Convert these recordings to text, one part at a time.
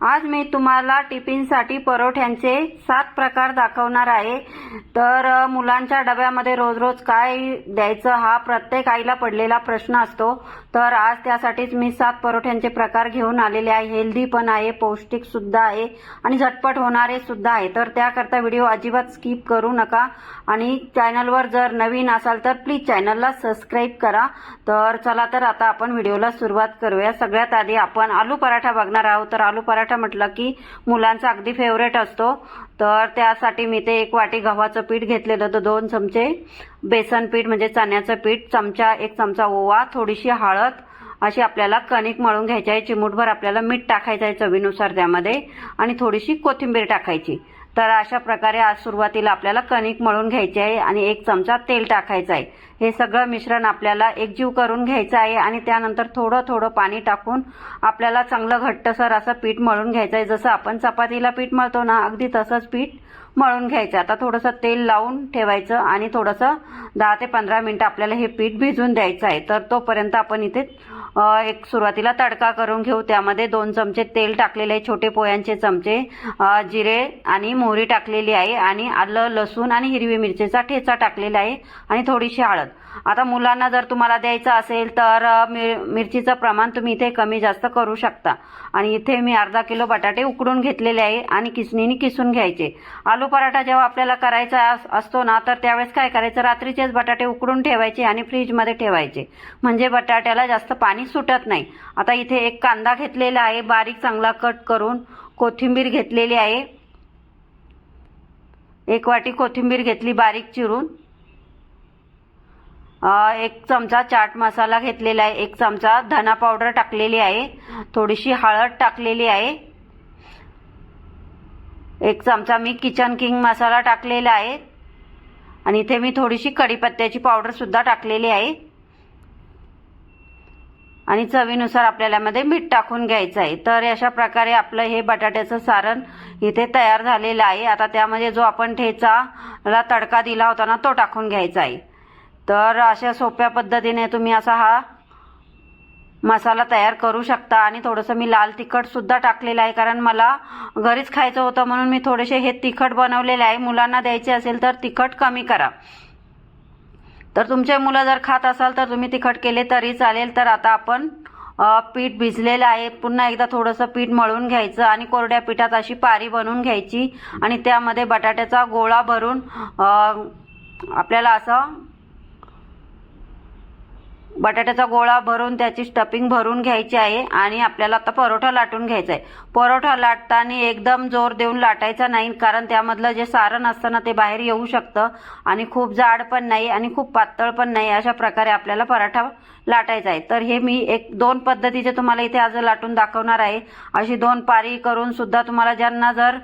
आज मी तुम्हाला टिफिनसाठी परोठ्यांचे सात प्रकार दाखवणार आहे. तर मुलांच्या डब्यामध्ये रोज रोज काय द्यायचं हा प्रत्येक आईला पडलेला प्रश्न असतो. तर आज त्यासाठीच मी सात परोठ्यांचे प्रकार घेऊन आलेले आहे. हेल्दी पण आहे पौष्टिक सुद्धा आहे आणि झटपट होणारे सुद्धा आहे. तर त्याकरता व्हिडिओ अजिबात स्किप करू नका. आणि चॅनलवर जर नवीन असाल तर प्लीज चॅनलला सबस्क्राईब करा. तर चला तर आता आपण व्हिडिओला सुरुवात करूया. सगळ्यात आधी आपण आलू पराठा बघणार आहोत. तर आलू पराठा म्हटलं की मुलांचा अगदी फेवरेट असतो. तर त्यासाठी मी ते एक वाटी गव्हाचं पीठ घेतलेलं होतं दोन चमचे. बेसन पीठ म्हणजे चण्याचं पीठ चमचा एक चमचा ओवा थोडीशी हळद. अशी आपल्याला कणिक मळून घ्यायची आहे. चिमूटभर आपल्याला मीठ टाकायचं आहे चवीनुसार त्यामध्ये. आणि थोडीशी कोथिंबीर टाकायची. तर अशा प्रकारे आज सुरुवातीला आपल्याला कणिक मळून घ्यायची आहे आणि एक चमचा तेल टाकायचं आहे. हे सगळं मिश्रण आपल्याला एकजीव करून घ्यायचं आहे आणि त्यानंतर थोडं थोडं पाणी टाकून आपल्याला चांगलं घट्टसर असं पीठ मळून घ्यायचं आहे. जसं आपण चपातीला पीठ मळतो ना अगदी तसंच पीठ मळून घ्यायचं. आता थोडंसं तेल लावून ठेवायचं आणि थोडंसं दहा ते पंधरा मिनटं आपल्याला हे पीठ भिजून द्यायचं आहे. तर तोपर्यंत आपण इथे एक सुरुवातीला तडका करून घेऊ. त्यामध्ये दोन चमचे तेल टाकलेले आहे छोटे पोह्यांचे चमचे. जिरे आणि मोहरी टाकलेली आहे आणि आलं लसूण आणि हिरवी मिरचीचा ठेचा टाकलेला आहे आणि थोडीशी हळद. आता मुलांना जर तुम्हाला द्यायचं असेल तर मिर मिरचीचं प्रमाण तुम्ही इथे कमी जास्त करू शकता. आणि इथे मी अर्धा किलो बटाटे उकडून घेतलेले आहे आणि किसणीने किसून घ्यायचे. आलू पराठा जेव्हा आपल्याला करायचा अस- असतो ना तर त्यावेळेस काय करायचं? रात्रीचेच बटाटे उकडून ठेवायचे आणि फ्रीजमध्ये ठेवायचे. म्हणजे बटाट्याला जास्त पाणी सुटत नाही. आता इथे एक कांदा घेतलेला आहे बारीक चांगला कट करून कोथिंबीर घेतलेली आहे. एक वाटी कोथिंबीर घेतली बारीक चिरून. एक चमचा चाट मसाला घेतलेला आहे. एक चमचा धना पावडर टाकलेली आहे. थोडीशी हळद टाकलेली आहे. एक चमचा मी किचन किंग मसाला टाकलेला आहे. आणि इथे मी थोडीशी कढीपत्त्याची पावडरसुद्धा टाकलेली आहे. आणि चवीनुसार आपल्याला मध्ये मीठ टाकून घ्यायचं आहे. तर अशा प्रकारे आपलं हे बटाट्याचं सारण इथे तयार झालेलं आहे. आता त्यामध्ये जो आपण ठेचाला तडका दिला होता ना तो टाकून घ्यायचा आहे. तर अशा सोप्या पद्धतीने तुम्ही असा हा मसाला तयार करू शकता. आणि थोडंसं मी लाल तिखटसुद्धा टाकलेलं आहे कारण मला घरीच खायचं होतं म्हणून मी थोडेसे हे तिखट बनवलेले आहे. मुलांना द्यायचे असेल तर तिखट कमी करा. तर तुमचे मुलं जर खात असाल तर तुम्ही तिखट केले तरी चालेल. तर आता आपण पीठ भिजलेलं आहे. पुन्हा एकदा थोडंसं पीठ मळून घ्यायचं आणि कोरड्या पिठात अशी पारी बनवून घ्यायची. आणि त्यामध्ये बटाट्याचा गोळा भरून आपल्याला असं बटाट्याचा गोळा भरून त्याची स्टफिंग भरून घ्यायची आहे आणि आपल्याला आता परोठा लाटून घ्यायचा आहे. परोठा लाटताना एकदम जोर देऊन लाटायचा नाही कारण त्यामधलं जे सारण असतं ना ते बाहेर येऊ शकतं आणि खूप जाड पण नाही आणि खूप पातळ पण नाही अशा प्रकारे आपल्याला पराठा लाटायचा आहे. तर हे मी एक दोन पद्धतीचे तुम्हाला इथे आज लाटून दाखवणार आहे. अशी दोन पारी करून सुद्धा तुम्हाला ज्यांना जर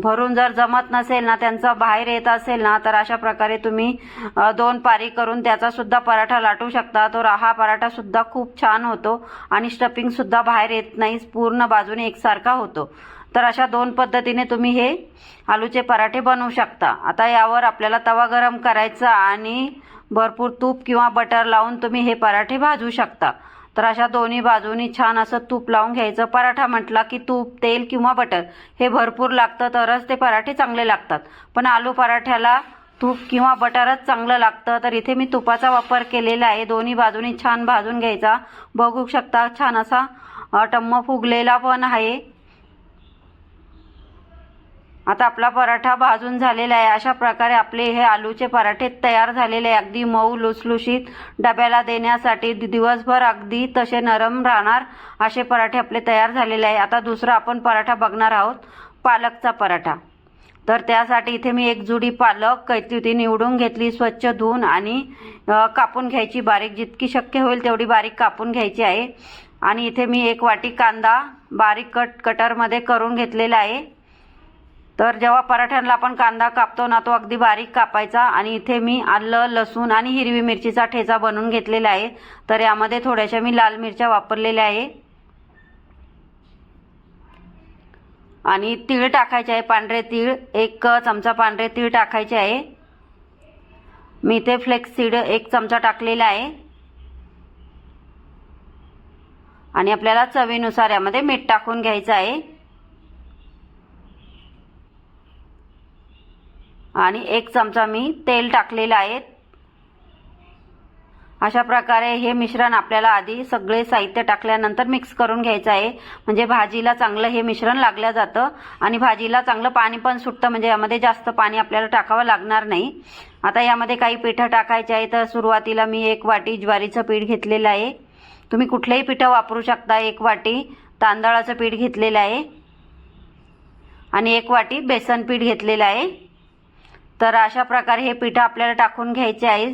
भरून जर जमत नसेल ना त्यांचा बाहेर येत असेल ना तर अशा प्रकारे तुम्ही दोन पारी करून त्याचा सुद्धा पराठा लाटू शकता. तो हा पराठा सुद्धा खूप छान होतो आणि स्टफिंग सुद्धा बाहेर येत नाही पूर्ण बाजूने एकसारखा होतो. तर अशा दोन पद्धतीने तुम्ही हे आलूचे पराठे बनवू शकता. आता यावर आपल्याला तवा गरम करायचा आणि भरपूर तूप किंवा बटर लावून तुम्ही हे पराठे भाजू शकता. तर अशा दोन्ही बाजूनी छान असं तूप लावून घ्यायचं. पराठा म्हटला की तूप तेल किंवा बटर हे भरपूर लागतं तरच ते पराठे चांगले लागतात. पण आलू पराठ्याला तूप किंवा बटरच चांगलं लागतं. तर इथे मी तुपाचा वापर केलेला आहे. दोन्ही बाजूनी छान भाजून घ्यायचा. बघू शकता छान असा टम्म फुगलेला पण आहे. आता आपला पराठा भाजून झालेला आहे. अशा प्रकारे आपले हे आलूचे पराठे तयार झालेले आहे. अगदी मऊ लुसलुशीत डब्याला देण्यासाठी दिवसभर अगदी तसे नरम राहणार असे पराठे आपले तयार झालेले आहे. आता दुसरा आपण पराठा बघणार आहोत पालकचा पराठा. तर त्यासाठी इथे मी एक जुडी पालक कैती होती निवडून घेतली स्वच्छ धुवून आणि कापून घ्यायची. बारीक जितकी शक्य होईल तेवढी बारीक कापून घ्यायची आहे. आणि इथे मी एक वाटी कांदा बारीक कट कटरमध्ये करून घेतलेला आहे. तर जेव्हा पराठ्यांना आपण कांदा कापतो ना तो अगदी बारीक कापायचा आणि इथे मी आलं लसूण आणि हिरवी मिरचीचा ठेचा बनवून घेतलेला आहे. तर यामध्ये थोड्याशा मी लाल मिरच्या वापरलेल्या आहे. आणि तीळ टाकायचे आहे पांढरे तीळ. एक चमचा पांढरे तीळ टाकायचे आहे. मी इथे फ्लेक्स सीड एक चमचा टाकलेला आहे. आणि आपल्याला चवीनुसार यामध्ये मीठ टाकून घ्यायचं आहे. आणि एक चमचा मी तेल टाकलेलं आहे. अशा प्रकारे हे मिश्रण आपल्याला आधी सगळे साहित्य टाकल्यानंतर मिक्स करून घ्यायचं आहे. म्हणजे भाजीला चांगलं हे मिश्रण लागलं जातं आणि भाजीला चांगलं पाणी पण सुटतं म्हणजे यामध्ये जास्त पाणी आपल्याला टाकावं लागणार नाही. आता यामध्ये काही पिठं टाकायचे आहे तर सुरुवातीला मी एक वाटी ज्वारीचं पीठ घेतलेलं आहे. तुम्ही कुठलेही पिठं वापरू शकता. एक वाटी तांदळाचं पीठ घेतलेलं आहे. आणि एक वाटी बेसन पीठ घेतलेलं आहे. तर अशा प्रकारे हे पिठं आपल्याला टाकून घ्यायचे आहे.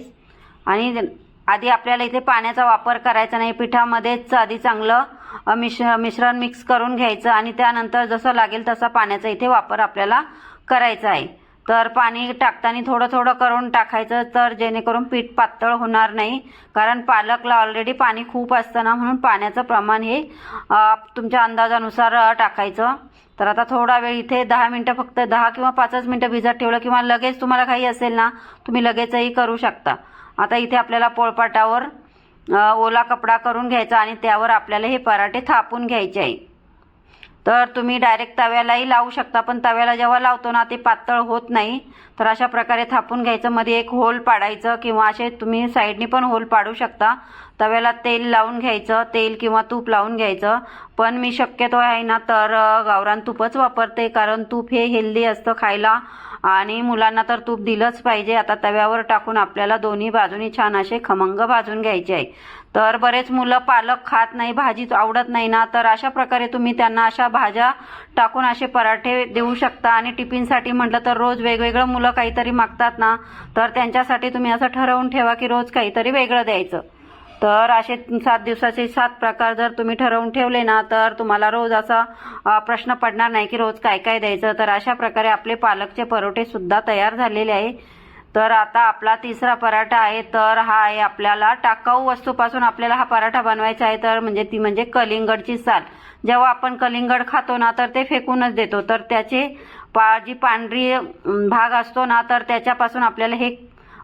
आणि आधी आपल्याला इथे पाण्याचा वापर करायचा नाही. पिठामध्येच आधी चांगलं मिश मिश्र मिश्रण मिक्स करून घ्यायचं. आणि त्यानंतर जसं लागेल तसा पाण्याचा इथे वापर आपल्याला करायचा आहे. तर पाणी टाकताना थोडं थोडं करून टाकायचं तर जेणेकरून पीठ पातळ होणार नाही. कारण पालकला ऑलरेडी पाणी खूप असतं ना म्हणून पाण्याचं प्रमाण हे तुमच्या अंदाजानुसार टाकायचं. तर आता थोडा वेळ इथे दहा मिनटं फक्त दहा किंवा पाचच मिनटं भिजत ठेवलं किंवा लगेच तुम्हाला काही असेल ना तुम्ही लगेचही करू शकता. आता इथे आपल्याला पोळपाटावर ओला कपडा करून घ्यायचा आणि त्यावर आपल्याला हे पराठे थापून घ्यायचे आहे. तर तुम्ही डायरेक्ट तव्यालाही लावू शकता पण तव्याला जेव्हा लावतो ना ते पातळ होत नाही. तर अशा प्रकारे थापून घ्यायचं मध्ये एक होल पाडायचं किंवा असे तुम्ही साईडनी पण होल पाडू शकता. तव्याला तेल लावून घ्यायचं तेल किंवा तूप लावून घ्यायचं. पण मी शक्यतो आहे ना तर गावरान तूपच वापरते कारण तूप हे हेल्दी असतं खायला. आणि मुलांना तर तूप दिलंच पाहिजे. आता तव्यावर टाकून आपल्याला दोन्ही बाजूनी छान असे खमंग भाजून घ्यायचे आहे. तर बरेच मुलं पालक खात नाही भाजीच आवडत नाही ना तर अशा प्रकारे तुम्ही त्यांना अशा भाज्या टाकून असे पराठे देऊ शकता. आणि टिफिनसाठी म्हटलं तर रोज वेगवेगळं मुलं काहीतरी मागतात ना तर त्यांच्यासाठी तुम्ही असं ठरवून ठेवा की रोज काहीतरी वेगळं द्यायचं. तर असे सात दिवसाचे सात प्रकार जर तुम्ही ठरवून ठेवले ना तर तुम्हाला रोज असा प्रश्न पडणार नाही की रोज काय काय द्यायचं. तर अशा प्रकारे आपले पालकचे परोठे सुद्धा तयार झालेले आहे. तर आता आपला तिसरा पराठा आहे तर हा आहे आपल्याला टाकाऊ वस्तूपासून आपल्याला हा पराठा बनवायचा आहे तर म्हणजे ती म्हणजे कलिंगडची साल. जेव्हा आपण कलिंगड खातो ना तर ते फेकूनच देतो. तर त्याचे पा जी पांढरी भाग असतो ना तर त्याच्यापासून आपल्याला हे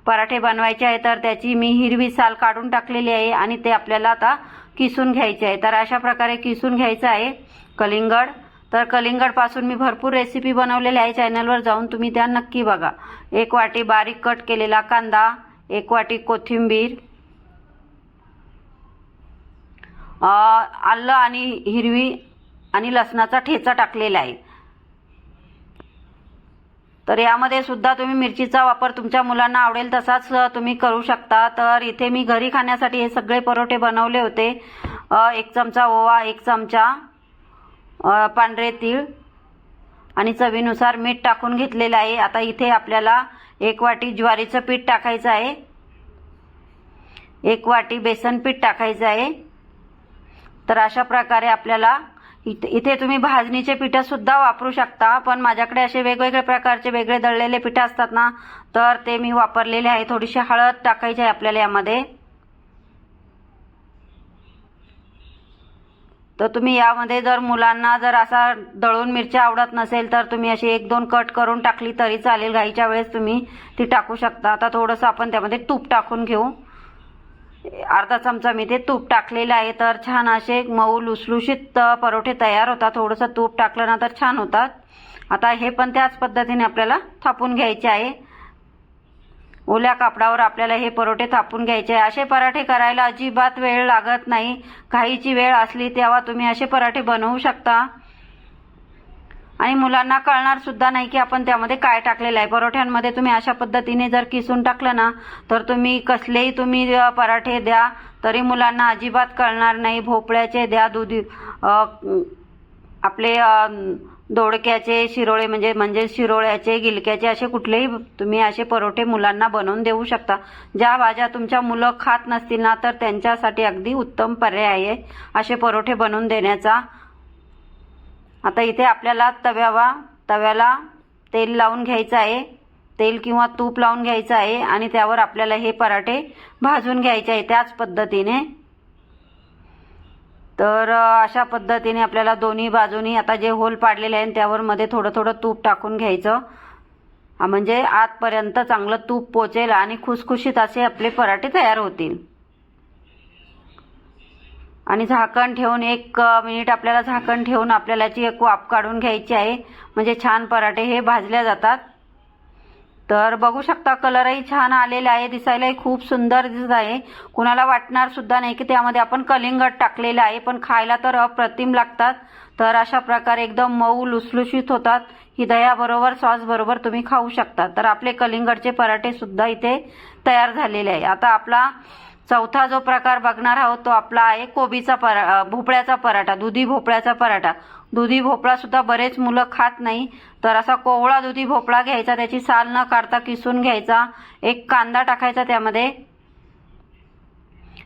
पराठे बनवायचे आहे. तर त्याची मी हिरवी साल काढून टाकलेली आहे आणि ते आपल्याला आता किसून घ्यायचे आहे. तर अशा प्रकारे किसून घ्यायचं आहे कलिंगड. तर कलिंगडपासून मी भरपूर रेसिपी बनवलेल्या आहे चॅनलवर जाऊन तुम्ही त्या नक्की बघा. एक वाटी बारीक कट केलेला कांदा एक वाटी कोथिंबीर आलं आणि हिरवी आणि लसणाचा ठेचा टाकलेला आहे. तर यामध्ये सुद्धा तुम्ही मिरचीचा वापर तुमच्या मुलांना आवडेल तसाच तुम्ही करू शकता. तर इथे मी घरी खाण्यासाठी हे सगळे परोठे बनवले होते. एक चमचा ओवा एक चमचा पांढरे तीळ आणि चवीनुसार मीठ टाकून घेतलेलं आहे. आता इथे आपल्याला एक वाटी ज्वारीचं पीठ टाकायचं आहे. एक वाटी बेसन पीठ टाकायचं आहे. तर अशा प्रकारे आपल्याला इथे इथे तुम्ही भाजणीचे पिठं सुद्धा वापरू शकता पण माझ्याकडे असे वेगवेगळे प्रकारचे वेगळे दळलेले पिठं असतात ना तर ते मी वापरलेले आहे. थोडीशी हळद टाकायची आहे आपल्याला यामध्ये. तर तुम्ही यामध्ये जर मुलांना जर असा दळून मिरच्या आवडत नसेल तर तुम्ही अशी एक दोन कट करून टाकली तरी चालेल. घाईच्या वेळेस तुम्ही ती टाकू शकता. आता थोडंसं आपण त्यामध्ये तूप टाकून घेऊ. अर्धा चमचा मी ते तूप टाकलेलं आहे. तर छान असे मऊ लुसलुशीत परोठे तयार होतात. थोडंसं तूप टाकलं ना तर छान होतात. आता हे पण त्याच पद्धतीने आपल्याला थापून घ्यायचे आहे. ओल्या कापडावर आपल्याला हे परोठे थापून घ्यायचे असे पराठे करायला अजिबात वेळ लागत नाही. घाईची वेळ असली तेव्हा तुम्ही असे पराठे बनवू शकता. आणि मुलांना कळणार सुद्धा नाही की आपण त्यामध्ये काय टाकलेलं आहे. परोठ्यांमध्ये तुम्ही अशा पद्धतीने जर किसून टाकलं ना तर तुम्ही कसलेही तुम्ही पराठे द्या तरी मुलांना अजिबात कळणार नाही. भोपळ्याचे द्या दुधी आपले दोडक्याचे शिरोळे म्हणजे म्हणजे शिरोळ्याचे गिलक्याचे असे कुठलेही तुम्ही असे परोठे मुलांना बनवून देऊ शकता. ज्या भाज्या तुमच्या मुलं खात नसतील ना तर त्यांच्यासाठी अगदी उत्तम पर्याय आहे असे परोठे बनवून देण्याचा. आता इथे आपल्याला तव्यावा तव्याला तेल लावून घ्यायचं आहे. तेल किंवा तूप लावून घ्यायचं आहे आणि त्यावर आपल्याला हे पराठे भाजून घ्यायचे आहे त्याच पद्धतीने. तर अशा पद्धतीने आपल्याला दोन्ही बाजूनी आता जे होल पाडलेले आहे त्यावर मध्ये थोडं थोडं तूप टाकून घ्यायचं. म्हणजे आतपर्यंत चांगलं तूप पोचेल आणि खुसखुशीत असे आपले पराठे तयार होतील. आणि झाकण ठेवून एक मिनिट आपल्याला झाकण ठेवून आपल्याला याची एक वाफ काढून घ्यायची आहे म्हणजे छान पराठे हे भाजले जातात. तर बघू शकता कलरही छान आलेला आहे दिसायलाही खूप सुंदर दिसत आहे. कुणाला वाटणार सुद्धा नाही की त्यामध्ये आपण कलिंगड टाकलेलं आहे पण खायला तर अप्रतिम लागतात. तर अशा प्रकारे एकदम मऊ लुसलुशीत होतात. ही दह्याबरोबर सॉस बरोबर तुम्ही खाऊ शकता. तर आपले कलिंगडचे पराठे सुद्धा इथे तयार झालेले आहे. आता आपला चौथा जो प्रकार बघणार आहोत तो आपला आहे कोबीचा परा भोपळ्याचा पराठा दुधी भोपळ्याचा पराठा. दुधी भोपळा सुद्धा बरेच मुलं खात नाही तर असा कोवळा दुधी भोपळा घ्यायचा त्याची साल न काढता किसून घ्यायचा एक कांदा टाकायचा त्यामध्ये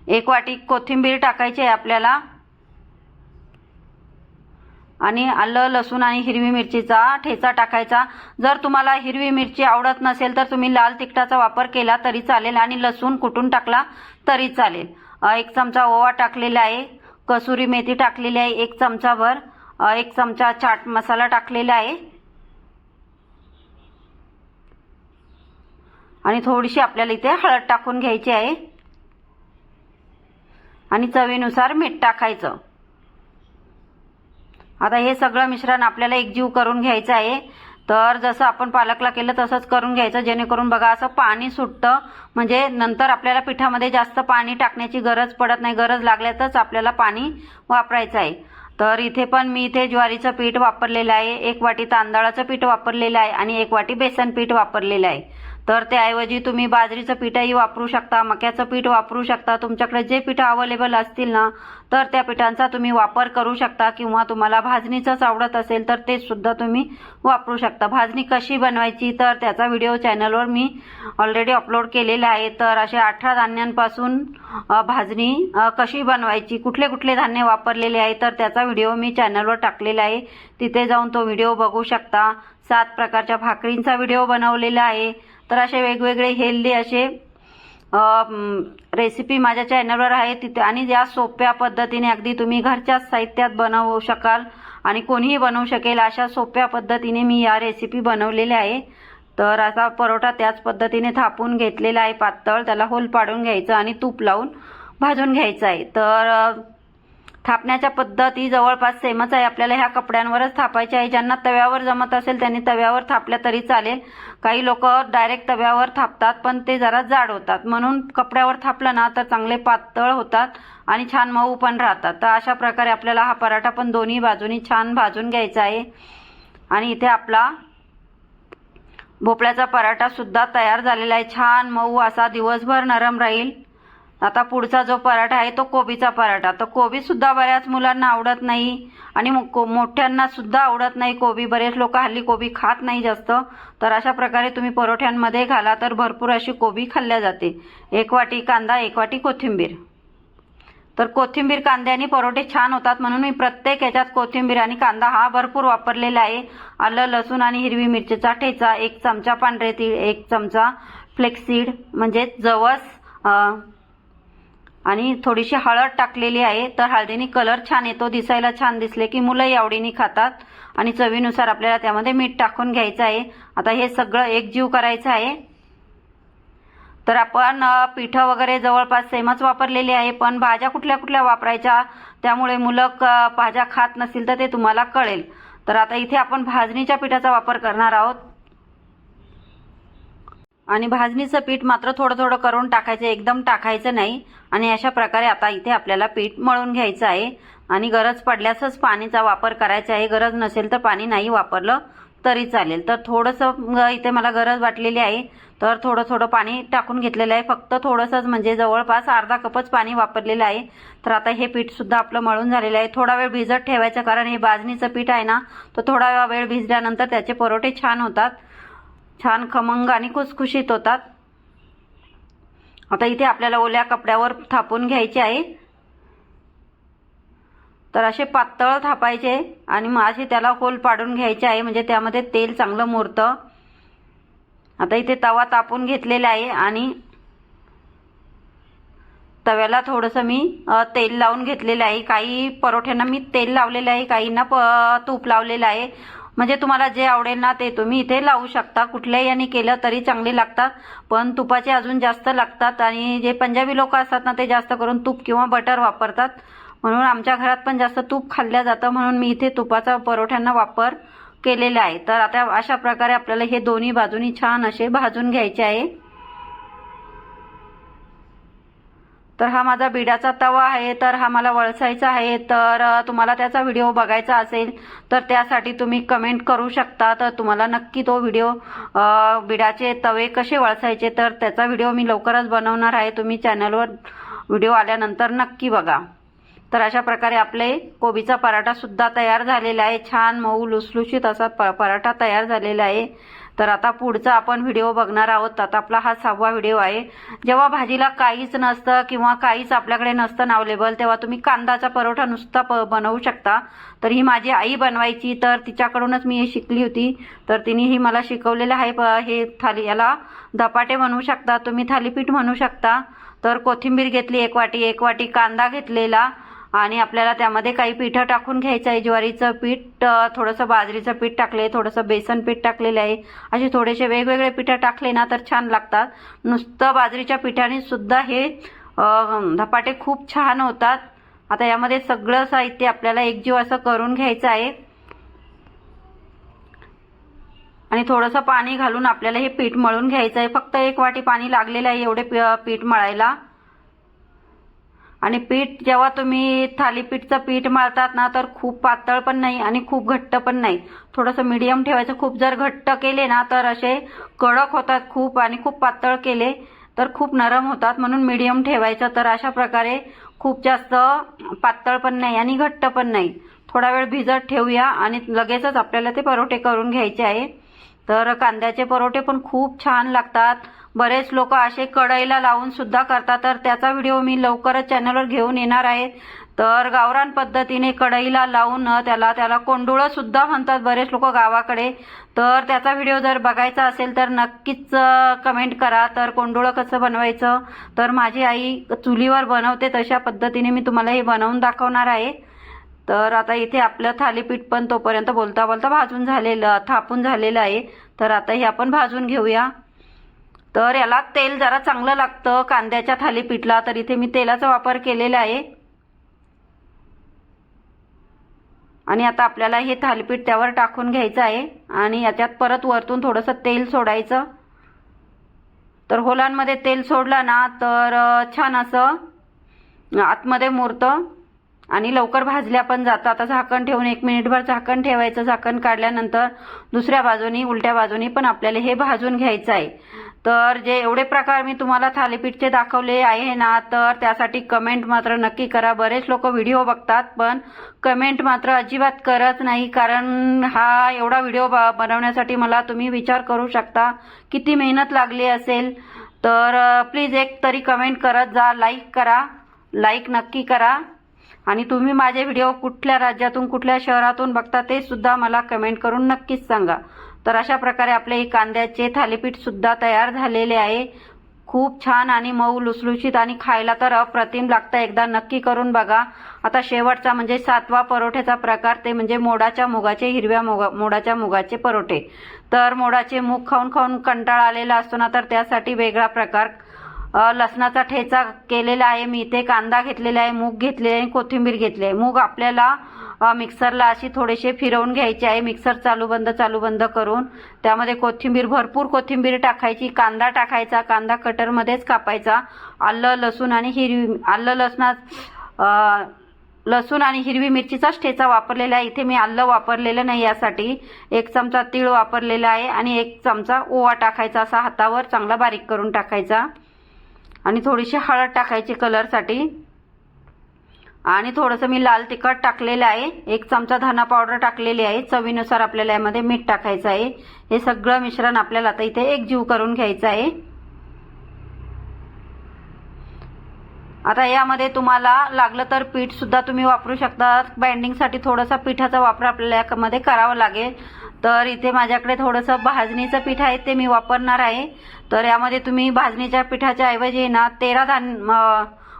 एक वाटी कोथिंबीर टाकायची आहे आपल्याला आणि आलं लसूण आणि हिरवी मिरचीचा ठेचा टाकायचा. जर तुम्हाला हिरवी मिरची आवडत नसेल तर तुम्ही लाल तिखटाचा वापर केला तरी चालेल आणि लसूण कुटून टाकला? तरी चालेल. एक चमचा ओवा टाकलेला आहे कसुरी मेथी टाकलेली आहे एक चमचाभर. एक चमचा चाट मसाला टाकलेला आहे. आणि थोडीशी आपल्याला इथे हळद टाकून घ्यायची आहे. आणि चवीनुसार मीठ टाकायचं. आता हे सगळं मिश्रण आपल्याला एकजीव करून घ्यायचं आहे. तर जसं आपण पालकला केलं तसंच करून घ्यायचं जेणेकरून बघा असं पाणी सुटतं. म्हणजे नंतर आपल्याला पिठामध्ये जास्त पाणी टाकण्याची गरज पडत नाही. गरज लागल्यातच आपल्याला पाणी वापरायचं आहे. तर इथे पण मी इथे ज्वारीचं पीठ वापरलेलं आहे. एक वाटी तांदळाचं पीठ वापरलेलं आहे आणि एक वाटी बेसन पीठ वापरलेलं आहे. तर त्याऐवजी तुम्ही बाजरीचं पिठही वापरू शकता मक्याचं पीठ वापरू शकता. तुमच्याकडे जे पिठं अवेलेबल असतील ना तर त्या पिठांचा तुम्ही वापर करू शकता किंवा तुम्हाला भाजणीचंच आवडत असेल तर ते सुद्धा तुम्ही वापरू शकता. भाजणी कशी बनवायची तर त्याचा व्हिडिओ चॅनलवर मी ऑलरेडी अपलोड केलेला आहे. तर असे अठरा धान्यांपासून भाजणी कशी बनवायची कुठले कुठले धान्य वापरलेले आहे तर त्याचा व्हिडिओ मी चॅनलवर टाकलेला आहे. तिथे जाऊन तो व्हिडिओ बघू शकता. सात प्रकारच्या भाकरींचा व्हिडिओ बनवलेला आहे. तर असे वेगवेगळे हेल्दी असे रेसिपी माझ्या चॅनलवर आहे तिथे आणि या सोप्या पद्धतीने अगदी तुम्ही घरच्याच साहित्यात बनवू शकाल आणि कोणीही बनवू शकेल अशा सोप्या पद्धतीने मी या रेसिपी बनवलेल्या आहे. तर असा परोठा त्याच पद्धतीने थापून घेतलेला आहे पातळ. त्याला होल पाडून घ्यायचं आणि तूप लावून भाजून घ्यायचं आहे. तर थापण्याच्या पद्धती जवळपास सेमच आहे. आपल्याला ह्या कपड्यांवरच थापायच्या आहे. ज्यांना तव्यावर जमत असेल त्यांनी तव्यावर थापल्या तरी चालेल. काही लोक डायरेक्ट तव्यावर थापतात पण ते जरा जाड होतात. म्हणून कपड्यावर थापलं ना तर चांगले पातळ होतात आणि छान मऊ पण राहतात. तर अशा प्रकारे आपल्याला हा पराठा पण दोन्ही बाजूनी छान भाजून घ्यायचा आहे. आणि इथे आपला भोपळ्याचा पराठा सुद्धा तयार झालेला आहे. छान मऊ असा दिवसभर नरम राहील. आता पुढचा जो पराठा आहे तो कोबीचा पराठा. तर कोबीसुद्धा बऱ्याच मुलांना आवडत नाही आणि मो- को- मोठ्यांना सुद्धा आवडत नाही कोबी. बरेच लोक हल्ली कोबी खात नाही जास्त. तर अशा प्रकारे तुम्ही परोठ्यांमध्ये घाला तर भरपूर अशी कोबी खाल्ल्या जाते. एक वाटी कांदा एक वाटी कोथिंबीर. तर कोथिंबीर कांद्याने परोठे छान होतात म्हणून मी प्रत्येक याच्यात कोथिंबीर आणि कांदा हा भरपूर वापरलेला आहे. आलं लसूण आणि हिरवी मिरचीचा ठेचा एक चमचा पांढरे तीळ एक चमचा फ्लेक्सीड म्हणजे जवस आणि थोडीशी हळद टाकलेली आहे. तर हळदीने कलर छान येतो. दिसायला छान दिसले की मुलंही आवडीने खातात. आणि चवीनुसार आपल्याला त्यामध्ये मीठ टाकून घ्यायचं आहे. आता हे सगळं एकजीव करायचं आहे. तर आपण पिठं वगैरे जवळपास सेमच वापरलेली आहे. पण भाज्या कुठल्या कुठल्या वापरायच्या? त्यामुळे मुलं भाज्या खात नसतील तर ते तुम्हाला कळेल. तर आता इथे आपण भाजणीच्या पिठाचा वापर करणार आहोत. आणि भाजणीचं पीठ मात्र थोडं थोडं करून टाकायचं एकदम टाकायचं नाही. आणि अशा प्रकारे आता इथे आपल्याला पीठ मळून घ्यायचं आहे. आणि गरज पडल्यासच पाणीचा वापर करायचा आहे. गरज नसेल तर पाणी नाही वापरलं तरी चालेल. तर थोडंसं इथे मला गरज वाटलेली आहे. तर थोडं थोडं पाणी टाकून घेतलेलं आहे. फक्त थोडंसंच म्हणजे जवळपास अर्धा कपच पाणी वापरलेलं आहे. तर आता हे पीठसुद्धा आपलं मळून झालेलं आहे. थोडा वेळ भिजत ठेवायचं कारण हे भाजणीचं पीठ आहे ना तर थोडा वेळ भिजल्यानंतर त्याचे परोठे छान होतात. छान खमंग आणि खुसखुशीत होतात. आता इथे आपल्याला ओल्या कपड्यावर थापून घ्यायचे आहे. तर असे पातळ थापायचे आणि मग असे त्याला होल पाडून घ्यायचे आहे म्हणजे त्यामध्ये तेल चांगलं मुरतं. आता इथे तवा तापून घेतलेला आहे आणि तव्याला थोडंसं मी तेल लावून घेतलेलं आहे. काही परोठ्यांना मी तेल लावलेलं आहे काहींना प तूप लावलेलं आहे. म्हणजे तुम्हाला जे आवडेल ना ते तुम्ही इथे लावू शकता. कुठल्याही याने केलं तरी चांगले लागतात. पण तुपाचे अजून जास्त लागतात आणि जे पंजाबी लोक असतात ना ते जास्त करून तूप किंवा बटर वापरतात. म्हणून आमच्या घरात पण जास्त तूप खाल्लं जातं. म्हणून मी इथे तुपाचा परोठ्यांना वापर केलेला आहे. तर आता अशा प्रकारे आपल्याला हे दोन्ही बाजूनी छान असे भाजून घ्यायचे आहे. तर हा माझा बिडाचा तवा आहे तर हा मला वळसायचा आहे तर तुम्हाला त्याचा व्हिडिओ बघायचा असेल तर त्यासाठी तुम्ही कमेंट करू शकता. तर तुम्हाला नक्की तो व्हिडिओ बिडाचे तवे कसे वळसायचे तर त्याचा व्हिडिओ मी लवकरच बनवणार आहे. तुम्ही चॅनलवर व्हिडिओ आल्यानंतर नक्की बघा. तर अशा प्रकारे आपले कोबीचा पराठा सुद्धा तयार झालेला आहे. छान मऊ लुसलुशीत असा प पराठा तयार झालेला आहे. तर आता पुढचा आपण व्हिडिओ बघणार आहोत. आता आपला हा सहावा व्हिडिओ आहे. जेव्हा भाजीला काहीच नसतं किंवा काहीच आपल्याकडे नसतं अवेलेबल तेव्हा तुम्ही कांदाचा परोठा नुसता प बनवू शकता. तर ही माझी आई बनवायची तर तिच्याकडूनच मी हे शिकली होती. तर तिने ही मला शिकवलेलं आहे. प- हे थाली याला धपाटे म्हणू शकता तुम्ही थालीपीठ म्हणू शकता. तर कोथिंबीर घेतली एक वाटी एक वाटी कांदा घेतलेला. आणि आपल्याला त्यामध्ये काही पिठं टाकून घ्यायचं आहे. ज्वारीचं पीठ थोडंसं बाजरीचं पीठ टाकले थोडंसं बेसन पीठ टाकलेलं आहे. असे थोडेसे वेगवेगळे पिठं टाकले ना तर छान लागतात. नुसतं बाजरीच्या पिठाने सुद्धा हे धपाटे खूप छान होतात. आता यामध्ये सगळं साहित्य आपल्याला एकजीव असं करून घ्यायचं आहे. आणि थोडंसं पाणी घालून आपल्याला हे पीठ मळून घ्यायचं आहे. फक्त एक वाटी पाणी लागलेलं आहे एवढे पी- पीठ मळायला. आणि पीठ जेव्हा तुम्ही थालीपीठचं पीठ मारतात ना तर खूप पातळ पण नाही आणि खूप घट्ट पण नाही. थोडंसं मिडियम ठेवायचं. खूप जर घट्ट केले ना तर असे कडक होतात खूप आणि खूप पातळ केले तर खूप नरम होतात. म्हणून मिडियम ठेवायचं. तर अशा प्रकारे खूप जास्त पातळ पण नाही आणि घट्ट पण नाही. थोडा वेळ भिजत ठेवूया आणि लगेचच आपल्याला ते परोठे करून घ्यायचे आहे. तर कांद्याचे परोठे पण खूप छान लागतात. बरेच लोक असे कढईला लावून सुद्धा करतात. तर त्याचा व्हिडिओ मी लवकरच चॅनलवर घेऊन येणार आहे. तर गावरान पद्धतीने कढईला लावून त्याला त्याला कोंडुळं सुद्धा म्हणतात बरेच लोक गावाकडे. तर त्याचा व्हिडिओ जर बघायचा असेल तर नक्कीच कमेंट करा. तर कोंडुळं कसं बनवायचं? तर माझी आई चुलीवर बनवते तशा पद्धतीने मी तुम्हाला हे बनवून दाखवणार आहे. तर आता इथे आपलं थालीपीठ पण तोपर्यंत बोलता बोलता भाजून झालेलं थापून झालेलं आहे. तर आता हे आपण भाजून घेऊया. तर याला तेल जरा चांगलं लागतं. कांद्याच्या थालीपीठला तर इथे मी तेलाचा वापर केलेला आहे. आणि आता आपल्याला हे थालीपीठ त्यावर टाकून घ्यायचं आहे. आणि याच्यात परत वरतून थोडंसं तेल सोडायचं. तर होलांमध्ये तेल सोडलं ना तर छान असं आतमध्ये मुरतं. आणि लवकर भाजल्या पण जातं. आता झाकण ठेवून एक मिनिटभर झाकण ठेवायचं. झाकण काढल्यानंतर दुसऱ्या बाजूनी उलट्या बाजूनी पण आपल्याला हे भाजून घ्यायचं आहे. तर जे एवढे प्रकार मी तुम्हाला थालीपीठचे दाखवले आहे ना तर त्यासाठी कमेंट मात्र नक्की करा. बरेच लोक व्हिडिओ बघतात पण कमेंट मात्र अजिबात करत नाही कारण हा एवढा व्हिडिओ ब- बनवण्यासाठी मला तुम्ही विचार करू शकता. किती मेहनत लागली असेल. तर प्लीज एक तरी कमेंट करत जा. लाईक करा. लाईक नक्की करा. आणि तुम्ही माझे व्हिडिओ कुठल्या राज्यातून कुठल्या शहरातून बघता ते सुद्धा मला कमेंट करून नक्कीच सांगा. तर अशा प्रकारे आपले हे कांद्याचे थालीपीठ सुद्धा तयार झालेले आहे. खूप छान आणि मऊ लुसलुशीत आणि खायला तर अप्रतिम लागतं. एकदा नक्की करून बघा. आता शेवटचा म्हणजे सातवा परोठ्याचा प्रकार ते म्हणजे मोडाच्या मुगाचे हिरव्या मोगा मोडाच्या मुगाचे परोठे. तर मोडाचे मूग खाऊन खाऊन कंटाळा आलेला असतो ना तर त्यासाठी वेगळा प्रकार लसणाचा ठेचा केलेला आहे मी इथे कांदा घेतलेला आहे मूग घेतलेले आहे कोथिंबीर घेतली. आहे मूग आपल्याला मिक्सरला अशी थोडेसे फिरवून घ्यायचे आहे. मिक्सर चालू बंद चालू बंद करून त्यामध्ये कोथिंबीर भरपूर कोथिंबीर टाकायची कांदा टाकायचा कांदा कटरमध्येच कापायचा. आलं लसूण आणि हिरवी आलं लसणात लसूण आणि हिरवी मिरचीचाच ठेचा वापरलेला आहे. इथे मी आलं वापरलेलं नाही यासाठी. एक चमचा तीळ वापरलेला आहे आणि एक चमचा ओवा टाकायचा असा हातावर चांगला बारीक करून टाकायचा. आणि थोडीशी हळद टाकायची कलरसाठी आणि थोडंसं मी लाल तिखट टाकलेलं आहे. एक चमचा धना पावडर टाकलेली आहे. चवीनुसार आपल्याला यामध्ये मीठ टाकायचं आहे. हे सगळं मिश्रण आपल्याला आता इथे एकजीव करून घ्यायचं आहे. आता यामध्ये तुम्हाला लागलं तर पीठ सुद्धा तुम्ही वापरू शकता. बाइंडिंगसाठी थोडासा पिठाचा वापर आपल्याला यामध्ये करावा लागेल. तर इथे माझ्याकडे थोडंसं भाजणीचं पीठ आहे ते मी वापरणार आहे. तर यामध्ये तुम्ही भाजणीच्या पिठाच्या ऐवजी ना तेरा धान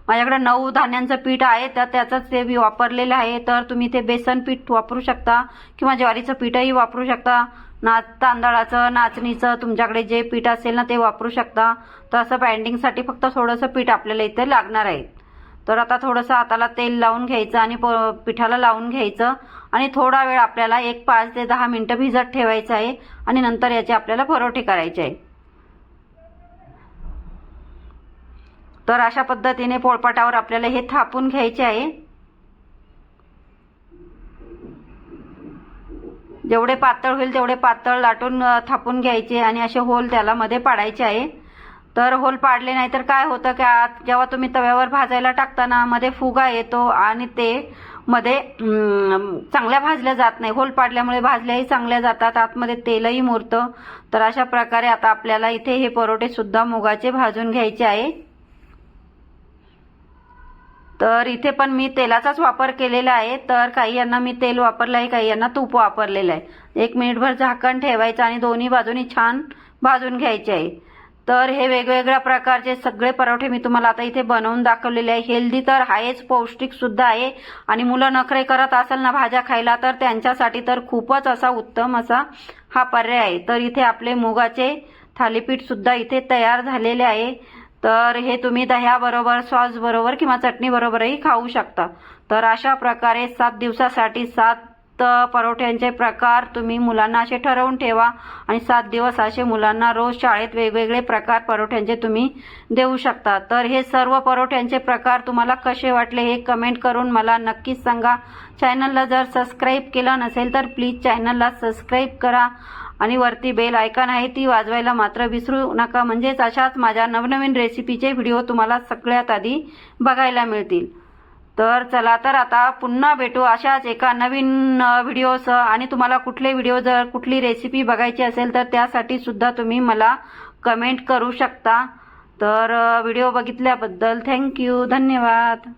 माझ्याकडे नऊ धान्यांचं पीठ आहे तर त्याचंच ते मी वापरलेलं आहे. तर तुम्ही ते बेसन पीठ वापरू शकता किंवा ज्वारीचं पीठही वापरू शकता. ना तांदळाचं नाचणीचं तुमच्याकडे जे पीठ असेल ना ते वापरू शकता. तर असं बाइंडिंगसाठी फक्त थोडंसं पीठ आपल्याला इथे लागणार आहे. तर आता थोडंसं हाताला तेल लावून घ्यायचं आणि प पिठाला लावून घ्यायचं. आणि थोडा वेळ आपल्याला एक पाच ते दहा मिनटं भिजत ठेवायचं आहे आणि नंतर याचे आपल्याला परोठे करायचे आहे. तर अशा पद्धतीने पोळपाटावर आपल्याला हे थापून घ्यायचे आहे. जेवढे पातळ होईल तेवढे पातळ लाटून थापून घ्यायचे आणि असे होल त्याला मध्ये पाडायचे आहे. तर होल पाडले नाही तर काय होतं की आत जेव्हा तुम्ही तव्यावर भाजायला टाकताना मध्ये फुगा येतो आणि ते मध्ये चांगल्या भाजल्या जात नाही. होल पाडल्यामुळे भाजल्याही चांगल्या जातात आतमध्ये तेलही मुरतं. तर अशा प्रकारे आता आपल्याला इथे हे परोटे सुद्धा मुगाचे भाजून घ्यायचे आहे. तर इथे पण मी तेलाचाच वापर केलेला आहे. तर काही यांना मी तेल वापरलं आहे काही यांना तूप वापरलेलं आहे. एक मिनिटभर झाकण ठेवायचं आणि दोन्ही बाजूनी छान भाजून घ्यायचे आहे. तर हे वेगवेगळ्या प्रकारचे सगळे परोठे मी तुम्हाला आता इथे बनवून दाखवलेले आहे. हेल्दी तर आहेच पौष्टिक सुद्धा आहे. आणि मुलं नखरे करत असेल ना भाज्या खायला तर त्यांच्यासाठी तर खूपच असा उत्तम असा हा पर्याय आहे. तर इथे आपले मुगाचे थालीपीठ सुद्धा इथे तयार झालेले आहे. तर हे तुम्ही दह्याबरोबर सॉस बरोबर किंवा चटणी बरोबरही खाऊ शकता. तर अशा प्रकारे सात दिवसासाठी सात अ, परोठ्यांचे प्रकार तुम्ही मुलांना असे ठरवून ठेवा आणि सात दिवस असे मुलांना रोज शाळेत वेगवेगळे प्रकार परोठ्यांचे तुम्ही देऊ शकता. तर हे सर्व परोठ्यांचे प्रकार तुम्हाला कसे वाटले हे कमेंट करून मला नक्कीच सांगा. चॅनलला जर सबस्क्राईब केलं नसेल तर प्लीज चॅनलला सबस्क्राईब करा आणि वरती बेल आयकॉन आहे ती वाजवायला मात्र विसरू नका. म्हणजेच अशाच माझ्या नवनवीन रेसिपीचे व्हिडिओ तुम्हाला सगळ्यात आधी बघायला मिळतील. तर चला तर आता पुन्हा भेटू अशाच एका नवीन व्हिडिओसह आणि तुम्हाला कुठले व्हिडिओ जर कुठली रेसिपी बघायची असेल तर त्यासाठी सुद्धा तुम्ही मला कमेंट करू शकता. तर व्हिडिओ बघितल्याबद्दल थँक्यू धन्यवाद.